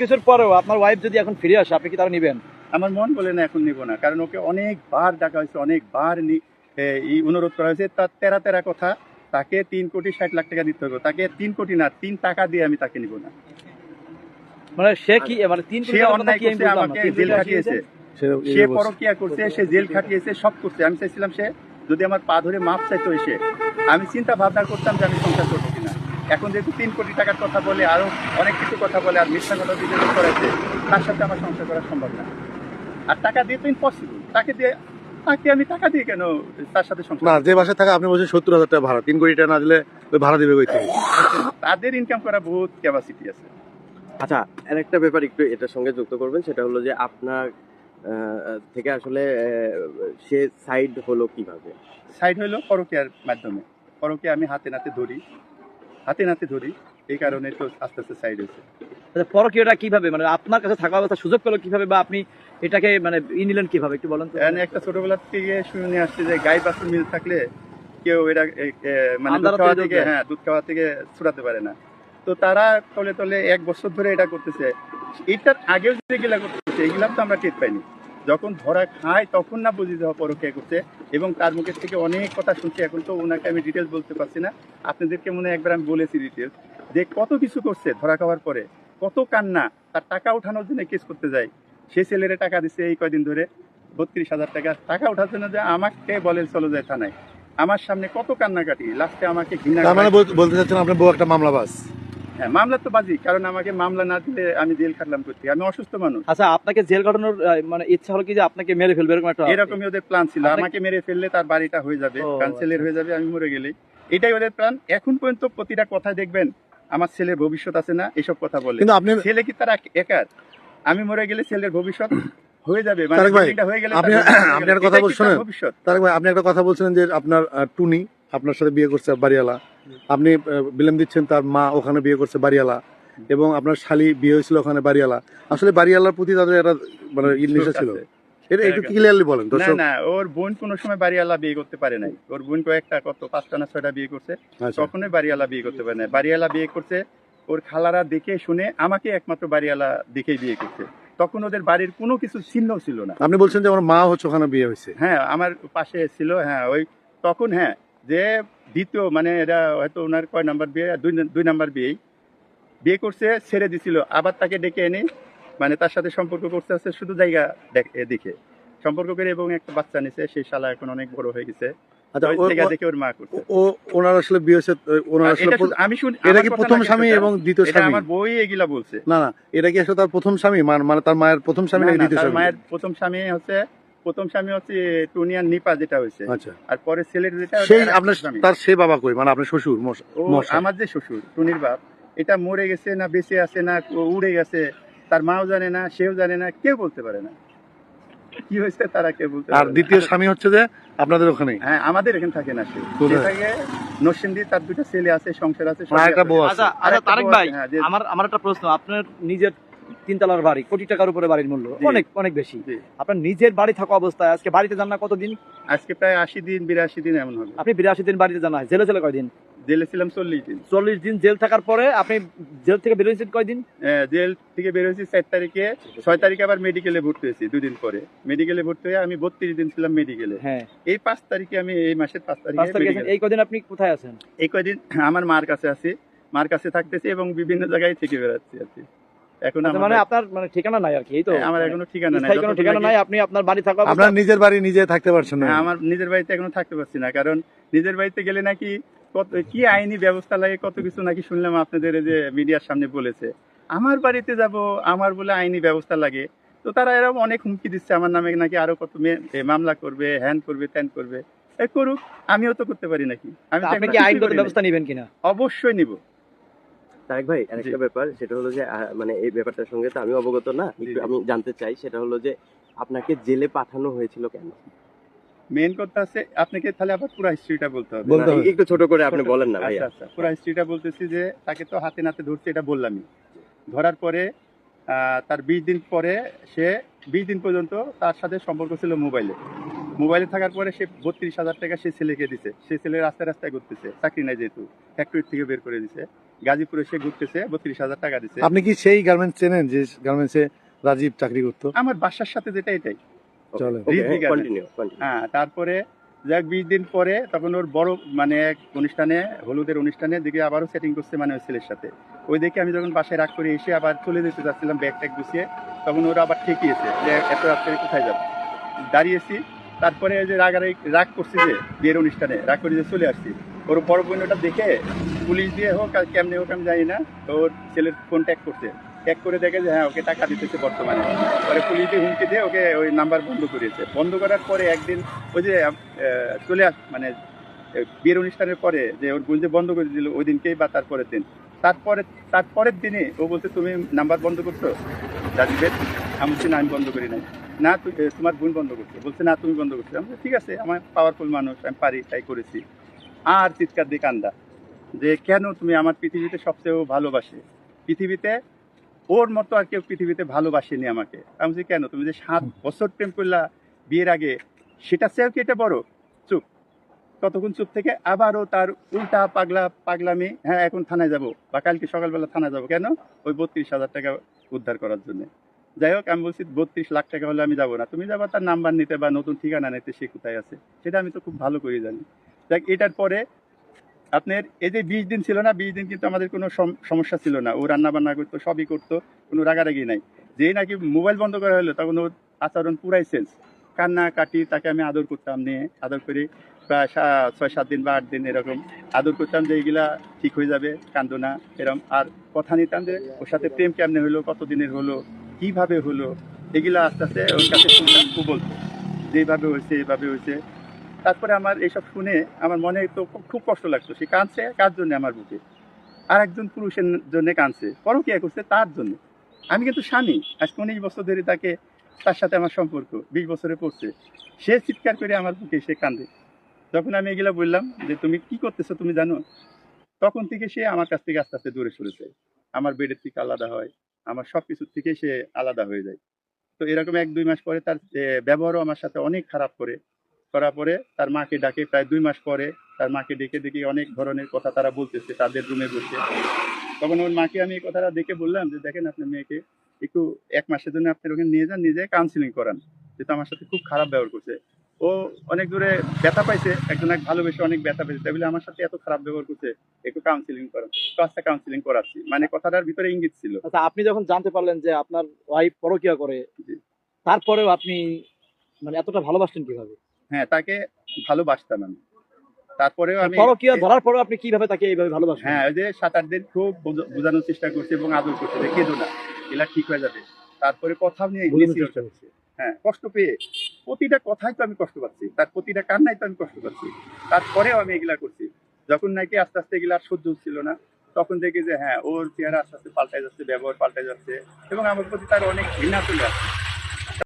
কিছুর পরেও আপনার ওয়াইফ যদি এখন ফিরে আসে আপনি কি তারা নিবেন? আমার মন বলে না এখন নিব না। কারণ ওকে অনেকবার ডাকা হয়েছে অনেকবার অনুরোধ করা হয়েছে। তার তেরা তেরা কথা তাকে তিন কোটি ষাট লাখ টাকা দিতে হবে। তাকে তিন কোটি না তিন টাকা দিয়ে আমি তাকে নিব না। মানে সে কি মানে তিন সে অন্যায় আমি করছে আমাকে জেল খাটিয়েছে। সে পরকিয়া করছে সে জেল খাটিয়েছে সব করছে। আমি চাইছিলাম সে যদি আমার পা ধরে মাপ চাইতো এসে। আমি চিন্তা ভাবনা করতাম যে আমি সংসার করব। এখন যেহেতু তিন কোটি টাকার কথা বলে আরও অনেক কিছু কথা বলে আর মিথ্যা কথা দিয়ে করেছে তার সাথে আমার সংসার করা সম্ভব না। আর টাকা দিয়ে তো ইম্পসিবল তাকে দিয়ে তাকে আমি টাকা দিয়ে কেন তার সাথে সংসার না যে বাসায় থাকা আপনি বলছেন সত্তর হাজার টাকা ভাড়া। তিন কোটি টাকা না দিলে ওই ভাড়া দিবে কই তাদের ইনকাম করা বহুত ক্যাপাসিটি আছে। আচ্ছা আর একটা ব্যাপার একটু এটার সঙ্গে যুক্ত করবেন সেটা হলো যে আপনার থেকে আসলে সে সাইড হলো কীভাবে? সাইড হইল পরকিয়ার মাধ্যমে। পরকিয়া আমি হাতে নাতে ধরি। হাতে নাতে ধরি এই কারণে তো আস্তে আস্তে সাইড হয়েছে। আচ্ছা, পরকীয়টা কীভাবে? মানে আপনার কাছে থাকা অবস্থা সুযোগ পেল কীভাবে বা আপনি এটাকে মানে ই নিলেন কীভাবে? একটু বলেন তো। একটা ছোটবেলা থেকে শুনে আসছে যে গাই বাছুর মিল থাকলে কেউ এটা মানে দুধ খাওয়া থেকে হ্যাঁ দুধ খাওয়া থেকে ছুটাতে পারে না। তো তারা তলে তলে এক বছর ধরে এটা করতেছে। এটার আগেও যেগুলা করতেছে এগুলা তো আমরা টের পাইনি। যখন ধরা খায় তখন না বুঝি দেওয়া পরকিয়া করছে। এবং তার মুখের থেকে অনেক কথা শুনছি এখন তো ওনাকে আমি ডিটেলস বলতে পারছি না। আপনাদেরকে মনে একবার আমি বলেছি ডিটেলস যে কত কিছু করছে ধরা খাওয়ার পরে কত কান্না তার টাকা উঠানোর জন্য কেস করতে যায়। সে ছেলেরে টাকা দিচ্ছে এই কয়দিন ধরে বত্রিশ হাজার টাকা। টাকা ওঠার জন্য যে আমাকে বলে চলে যায় থানায়। আমার সামনে কত কান্নাকাটি লাস্টে আমাকে ঘৃণা মানে বলতে চাচ্ছেন আপনার বউ একটা মামলা বাস হ্যাঁ মামলা তো বাজি কারণ আমাকে মামলা না দিলে আমি জেল খাটলাম করতে আমি অসুস্থ মানুষ। আচ্ছা আপনাকে জেল কাটানোর মানে ইচ্ছা হলো কি যে আপনাকে মেরে ফেলবে এরকম একটা এরকমই ওদের প্ল্যান ছিল। আমাকে মেরে ফেললে তার বাড়িটা হয়ে যাবে কাউন্সিলের হয়ে যাবে আমি মরে গেলেই। এটাই ওদের প্ল্যান এখন পর্যন্ত প্রতিটা কথা দেখবেন আমার ছেলের ভবিষ্যৎ আছে না এসব কথা বলে। কিন্তু আপনি ছেলে কি তারা একার? আমি মরে গেলে ছেলের ভবিষ্যৎ হয়ে যাবে মানে হয়ে গেলে আপনি- ভবিষ্যৎ আপনি একটা কথা বলছেন? ভবিষ্যৎ? তারেক ভাই আপনি একটা কথা বলছিলেন যে আপনার টুনি আপনার সাথে বিয়ে করছে বাড়িওয়ালা। আপনি বিলেম দিচ্ছেন তার মা ওখানে বিয়ে করছে বাড়িওয়ালা এবং আপনার শালি বিয়ে হয়েছিল ওখানে বাড়িওয়ালা। আসলে বাড়িওয়ালার প্রতি তাদের একটা মানে নেশা ছিল। এটা একটু ক্লিয়ারলি বলেন না না ওর বোন কোনো সময় বাড়িওয়ালা বিয়ে করতে পারে নাই। ওর বোন কয়েকটা কত পাঁচটা না ছয়টা বিয়ে করছে আচ্ছা। কখনোই বাড়িওয়ালা বিয়ে করতে পারে না বাড়িওয়ালা বিয়ে করছে ওর খালারা দেখে শুনে আমাকে একমাত্র বাড়িওয়ালা দেখেই বিয়ে করছে। তখন ওদের বাড়ির কোনো কিছু চিহ্ন ছিল না। আপনি বলছেন যে আমার মা হচ্ছে ওখানে বিয়ে হয়েছে। হ্যাঁ আমার পাশে ছিল হ্যাঁ ওই তখন হ্যাঁ যে দ্বিতীয় মানে এটা হয়তো ওনার কয় নাম্বার বিয়ে? দুই দুই নাম্বার বিয়েই বিয়ে করছে ছেড়ে দিছিল আবার তাকে ডেকে এনে মানে তার সাথে সম্পর্ক করতে আসছে শুধু জায়গা দেখে সম্পর্ক করে এবং একটা বাচ্চা নিছে সেই শালা এখন অনেক বড় হয়ে গেছে। আচ্ছা আমার কি প্রথম স্বামী এবং দ্বিতীয় স্বামী? আমার বই এগুলা বলছে। না না এটা কি আসলে তার প্রথম স্বামী? মানে তার মায়ের প্রথম স্বামী দ্বিতীয় স্বামী? মায়ের প্রথম স্বামী হচ্ছে প্রথম স্বামী হচ্ছে টুনিয়ার নিপা যেটা হয়েছে। আচ্ছা। আর পরে ছেলের যেটা সেই আপনার তার সে বাবা কই? মানে আপনার শ্বশুর। আমার যে শ্বশুর টুনির বাপ এটা মরে গেছে না বেঁচে আছে না উড়ে গেছে তার মাও জানে না সেও জানে না কেউ বলতে পারে না। কি হয়েছে তারা কেউ বলতে আর দ্বিতীয় স্বামী হচ্ছে যে আপনাদের ওখানেই? হ্যাঁ আমাদের এখানে থাকে না সে। কোথায়? থাকে নরসিংদী তার দুটো ছেলে আছে সংসার আছে আচ্ছা আচ্ছা তারেক ভাই হ্যাঁ, আমার আমার একটা প্রশ্ন আপনার নিজের তিনতলার বাড়ি কোটি টাকার উপরে বাড়ির মূল্য। অনেক অনেক বেশি। আপনার নিজের বাড়ি থাকা অবস্থায় আজকে বাড়িতে যান না কতদিন? আজকে প্রায় আশি দিন বিরাশি দিন এমন হবে। আপনি বিরাশি দিন বাড়িতে জানা জেলে জেলে কয়দিন? জেলে ছিলাম চল্লিশ দিন। চল্লিশ দিন জেল থাকার পরে আপনি জেল থেকে বেরোয়েছেন কয়দিন? জেল থেকে বের হয়েছি চার তারিখে। ছয় তারিখে আবার মেডিকেলে ভর্তি হয়েছি দুদিন পরে। মেডিকেলে ভর্তি হয়ে আমি বত্রিশ দিন ছিলাম মেডিকেলে। হ্যাঁ। এই পাঁচ তারিখে আমি এই মাসের পাঁচ তারিখে এই কদিন আপনি কোথায় আছেন? এই কয়দিন আমার মার কাছে আছি মার কাছে থাকতেছি এবং বিভিন্ন জায়গায় থেকে বেড়াচ্ছি আর কি। এখন আচ্ছা, আমার- মানে আপনার মানে ঠিকানা নাই আর কি এই তো। হ্যাঁ, আমার এখনও ঠিকানা নাই। কোনো ঠিকানা নাই আপনি আপনার বাড়ি থাকা আপনার নিজের বাড়ি নিজে থাকতে পারছেন না। হ্যাঁ, আমার নিজের বাড়িতে এখনও থাকতে পারছি না কারণ নিজের বাড়িতে গেলে নাকি কত কি আইনি ব্যবস্থা লাগে কত কিছু নাকি শুনলাম আপনাদের যে মিডিয়ার সামনে বলেছে। আমার বাড়িতে যাব আমার বলে আইনি ব্যবস্থা লাগে। তো তারা এরকম অনেক হুমকি দিচ্ছে আমার নামে নাকি আরও কত মে- মামলা করবে হ্যান করবে ত্যান করবে। করুক আমিও তো করতে পারি নাকি। আমি তো ব্যবস্থা নেবেন কিনা? অবশ্যই নিব। তারেক ভাই আরেকটা। ব্যাপার সেটা হলো যে মানে এই ব্যাপারটার সঙ্গে তো আমি অবগত না একটু আমি জানতে চাই সেটা হলো যে আপনাকে জেলে পাঠানো হয়েছিল কেন? মেন কথা আছে আপনাকে তাহলে আবার পুরো হিস্ট্রিটা বলতে হবে। একটু ছোট করে আপনি বলেন না ভাইয়া। আচ্ছা আচ্ছা পুরো হিস্ট্রিটা বলতেছি যে তাকে তো হাতে নাতে ধরছে এটা বললামই ধরার পরে আহ, তার বিশ দিন পরে সে বিশ দিন পর্যন্ত তার সাথে সম্পর্ক ছিল মোবাইলে। মোবাইলে থাকার পরে সে বত্রিশ হাজার টাকা সে ছেলেকে দিছে। সে ছেলে রাস্তায় রাস্তায় ঘুরতেছে চাকরি নাই যেহেতু ফ্যাক্টরি থেকে বের করে দিছে। গাজীপুরে সে ঘুরতেছে বত্রিশ হাজার টাকা দিছে। আপনি কি সেই গার্মেন্টস চেনেন যে গার্মেন্টসে রাজীব চাকরি করতো? আমার বাসার সাথে যেটা এটাই। হ্যাঁ তারপরে যাক বিশ দিন পরে তখন ওর বড় মানে এক অনুষ্ঠানে হলুদের অনুষ্ঠানে দিকে আবারও সেটিং করছে মানে ওই ছেলের সাথে। ওই দেখে আমি যখন বাসায় রাগ করে এসে আবার চলে যেতে যাচ্ছিলাম ব্যাগ ট্যাগ গুছিয়ে তখন ওরা আবার ঠেকিয়েছে যে এত রাত্রে কোথায় যাব? দাঁড়িয়েছি তারপরে যে রাগারাগি রাগ করছি যে বিয়ের অনুষ্ঠানে, রাগ করে যে চলে আসছি। ওর বড় বোন ওটা দেখে পুলিশ দিয়ে হোক আর কেমনে হোক আমি জানি না, তো ওর ছেলের ফোন ট্যাগ করছে। ট্যাগ করে দেখে যে হ্যাঁ ওকে টাকা দিতেছে বর্তমানে। পরে পুলিশ দিয়ে হুমকি দিয়ে ওকে ওই নাম্বার বন্ধ করিয়েছে। বন্ধ করার পরে একদিন ওই যে চলে আস মানে বিয়ের অনুষ্ঠানের পরে যে ওর গুঞ্জে বন্ধ করে দিল, ওই দিনকেই বা তারপরের দিন। তারপরে, তারপরের দিনে ও বলছে, তুমি নাম্বার বন্ধ করছ? রাজীবের আমি বলছি না, আমি বন্ধ করি নাই। না তোমার বোন বন্ধ করছে। বলছে না তুমি বন্ধ করছ। আমি ঠিক আছে আমার পাওয়ারফুল মানুষ আমি পারি তাই করেছি। আর চিৎকার দিয়ে কান্দা। যে কেন তুমি আমার পৃথিবীতে সবচেয়ে ভালোবাসে? পৃথিবীতে ওর মতো আর কেউ পৃথিবীতে ভালোবাসেনি আমাকে। আমি বলছি, কেন? তুমি যে সাত বছর প্রেম করলা বিয়ের আগে সেটা চেয়েও কি এটা বড়? চুপ। ততক্ষণ চুপ থেকে আবারও তার উল্টা পাগলা পাগলামি হ্যাঁ এখন থানায় যাব বা কালকে সকালবেলা থানায় যাব। কেন? ওই বত্রিশ হাজার টাকা উদ্ধার করার জন্য। যাই হোক, আমি বলছি বত্রিশ লাখ টাকা হলে আমি যাব না। তুমি যাব, তার নাম্বার নিতে বা নতুন ঠিকানা নিতে সে কোথায় আছে, সেটা আমি তো খুব ভালো করে জানি। দেখ, এটার পরে আপনার এই যে বিশ দিন ছিল না, বিশ দিন কিন্তু আমাদের কোনো সম- সমস্যা ছিল না। ও রান্না বান্না করতো, সবই করতো, কোনো রাগারাগি নাই। যেই নাকি মোবাইল বন্ধ করা হলো, তখন ওর আচরণ পুরাই চেঞ্জ কান্না, কাটি, তাকে আমি আদর করতাম, নিয়ে আদর করে প্রায় ছয়, সাত দিন বা আট দিন এরকম আদর করতাম যে এইগুলা ঠিক হয়ে যাবে, কান্দো না এরকম আর কথা নিতাম যে, ওর সাথে প্রেম কেমনে হলো কত দিনের হলো কীভাবে হলো, এগুলা আস্তে আস্তে ওর কাছে শুনতাম ও বলতো যেভাবে হয়েছে এইভাবে হয়েছে। তারপরে আমার এইসব শুনে আমার মনে তো খুব- কষ্ট লাগতো, সে কাঁদছে কার জন্য আমার বুকে? আর একজন পুরুষের জন্য কাঁদছে, পরকিয়া করছে তার জন্য। আমি কিন্তু স্বামী আজ উনিশ বছর ধরে তাকে, তার সাথে আমার সম্পর্ক, বিশ বছরে পড়ছে। সে চিৎকার করে আমার বুকে সে কান্দে যখন আমি এগুলা বললাম যে, তুমি কি করতেছো তুমি জানো? তখন থেকে সে আমার কাছ থেকে আস্তে আস্তে দূরে সরেছে আমার বেডের থেকে আলাদা হয়। আমার সব কিছুর থেকে সে আলাদা হয়ে যায়। তো এরকম এক দুই মাস পরে তার ব্যবহারও আমার সাথে অনেক খারাপ করে। করার পরে তার মাকে ডাকে, প্রায় দুই মাস পরে তার মাকে ডেকে দেখি অনেক ধরনের কথা তারা বলতেছে তাদের রুমে বসে। তখন ওর মাকে আমি এই কথাটা দেখে বললাম যে, দেখেন আপনার মেয়েকে একটু এক মাসের জন্য আপনার ওখানে নিয়ে যান নিজে কাউন্সিলিং করান। যেহেতু আমার সাথে খুব খারাপ ব্যবহার করছে। ও অনেক দূরে ব্যথা পাইছে একজন এক ভালোবেসে অনেক ব্যথা পেয়েছে তাই বলে আমার সাথে এত খারাপ ব্যবহার করছে একটু কাউন্সিলিং করান তো আস্তে কাউন্সিলিং করাচ্ছি। মানে কথাটার ভিতরে ইঙ্গিত ছিল। আচ্ছা আপনি যখন জানতে পারলেন যে আপনার ওয়াইফ পরকিয়া করে তারপরেও আপনি মানে এতটা ভালোবাসলেন কীভাবে? হ্যাঁ তাকে ভালোবাসতাম আমি। তারপরেও আমি পরকিয়া ধরার পরেও আপনি কীভাবে তাকে এইভাবে ভালোবাসেন হ্যাঁ ওই যে সাত আট দিন খুব বোঝানোর চেষ্টা করছে এবং আদর করছে যে কেঁদো না এগুলা ঠিক হয়ে যাবে। তারপরে কথা নিয়ে। হ্যাঁ কষ্ট পেয়ে প্রতিটা কথাই তো আমি কষ্ট পাচ্ছি। তার প্রতিটা কান্নাই তো আমি কষ্ট পাচ্ছি। তারপরেও আমি এগুলা করছি। যখন নাকি আস্তে আস্তে এগুলা আর সহ্য হচ্ছিল না, তখন দেখি যে হ্যাঁ ওর চেহারা আস্তে আস্তে পাল্টাই যাচ্ছে, ব্যবহার পাল্টাই যাচ্ছে এবং আমার প্রতি তার অনেক ঘৃণা চলে আসছে।